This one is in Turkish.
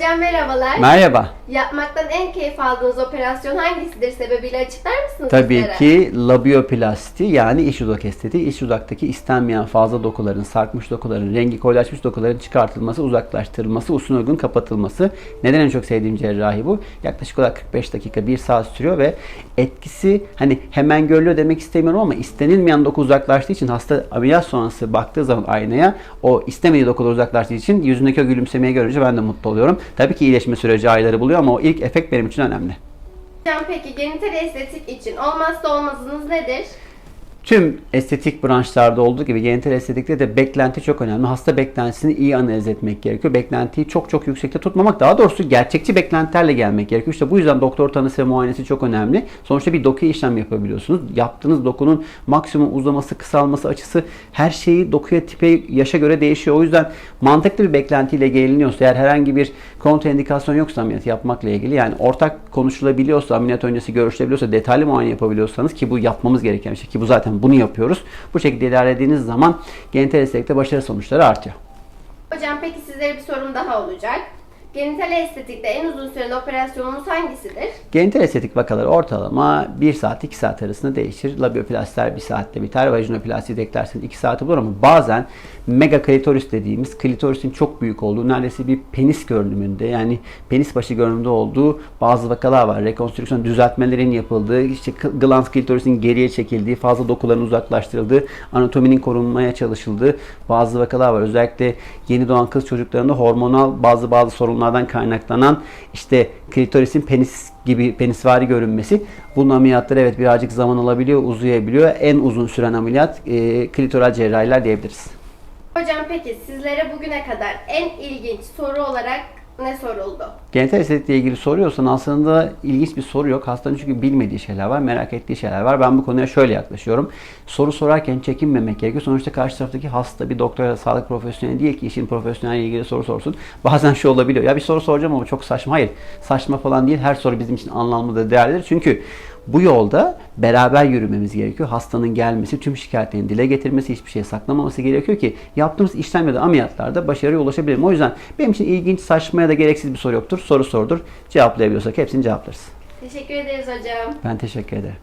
Hocam merhabalar. Merhaba. Yapmaktan en keyif aldığınız operasyon hangisidir? Sebebiyle açıklar mısınız Tabii bizlere? ki labioplasti yani iç dudak estetiği. İç dudaktaki istenmeyen fazla dokuların, sarkmış dokuların, rengi koyulaşmış dokuların çıkartılması, uzaklaştırılması, usulüne uygun kapatılması. Neden en çok sevdiğim cerrahi bu? Yaklaşık olarak 45 dakika, 1 saat sürüyor ve etkisi hani hemen görülüyor demek istemiyorum ama istenilmeyen doku uzaklaştığı için hasta ameliyat sonrası baktığı zaman aynaya o istemediği dokular uzaklaştığı için yüzündeki o gülümsemeyi görünce ben de mutlu oluyorum. Tabii ki iyileşme süreci ayları buluyor ama o ilk efekt benim için önemli. Hocam peki genital estetik için olmazsa olmazınız nedir? Tüm estetik branşlarda olduğu gibi genital estetikte de beklenti çok önemli. Hasta beklentisini iyi analiz etmek gerekiyor. Beklentiyi çok çok yüksekte tutmamak, daha doğrusu gerçekçi beklentilerle gelmek gerekiyor. İşte bu yüzden doktor tanısı ve muayenesi çok önemli. Sonuçta bir doku işlem yapabiliyorsunuz. Yaptığınız dokunun maksimum uzaması, kısalması, açısı her şeyi dokuya, tipe, yaşa göre değişiyor. O yüzden mantıklı bir beklentiyle geliniyorsa, eğer herhangi bir kontraindikasyon yoksa ameliyat yapmakla ilgili yani ortak konuşulabiliyorsa, ameliyat öncesi görüşülebiliyorsa, detaylı muayene yapabiliyorsanız ki bu yapmamız gereken bir şey ki bu zaten bunu yapıyoruz. Bu şekilde ilerlediğiniz zaman genital estetikte başarı sonuçları artıyor. Hocam peki sizlere bir sorum daha olacak. Genital estetikte en uzun süren operasyonumuz hangisidir? Genital estetik vakaları ortalama 1 saat 2 saat arasında değişir. Labioplastler 1 saatte biter. Vajinoplasti eklerseniz 2 saati bulur ama bazen mega klitoris dediğimiz klitorisin çok büyük olduğu neredeyse bir penis görünümünde yani penis başı görünümünde olduğu bazı vakalar var. Rekonstrüksiyon düzeltmelerin yapıldığı, işte glans klitorisin geriye çekildiği, fazla dokuların uzaklaştırıldığı, anatominin korunmaya çalışıldığı bazı vakalar var. Özellikle yeni doğan kız çocuklarında hormonal bazı bazı sorunlardan kaynaklanan işte klitorisin penis gibi penisvari görünmesi. Bunun ameliyatları evet birazcık zaman alabiliyor, uzayabiliyor. En uzun süren ameliyat e, klitoral cerrahiler diyebiliriz. Hocam peki sizlere bugüne kadar en ilginç soru olarak ne soruldu? Genital estetikle ilgili soruyorsan aslında ilginç bir soru yok. Hastanın çünkü bilmediği şeyler var, merak ettiği şeyler var. Ben bu konuya şöyle yaklaşıyorum. Soru sorarken çekinmemek gerekiyor. Sonuçta karşı taraftaki hasta bir doktor ya da sağlık profesyoneli değil ki işin profesyonel ilgili soru sorsun. Bazen şu olabiliyor. Ya bir soru soracağım ama çok saçma. Hayır. Saçma falan değil. Her soru bizim için anlamlı da değerlidir. Çünkü bu yolda beraber yürümemiz gerekiyor. Hastanın gelmesi, tüm şikayetlerini dile getirmesi, hiçbir şey saklamaması gerekiyor ki yaptığımız işlem ya da ameliyatlarda başarıya ulaşabilirim. O yüzden benim için ilginç, saçma ya da gereksiz bir soru yoktur. Soru sordur. Cevaplayabiliyorsak hepsini cevaplarız. Teşekkür ederiz hocam. Ben teşekkür ederim.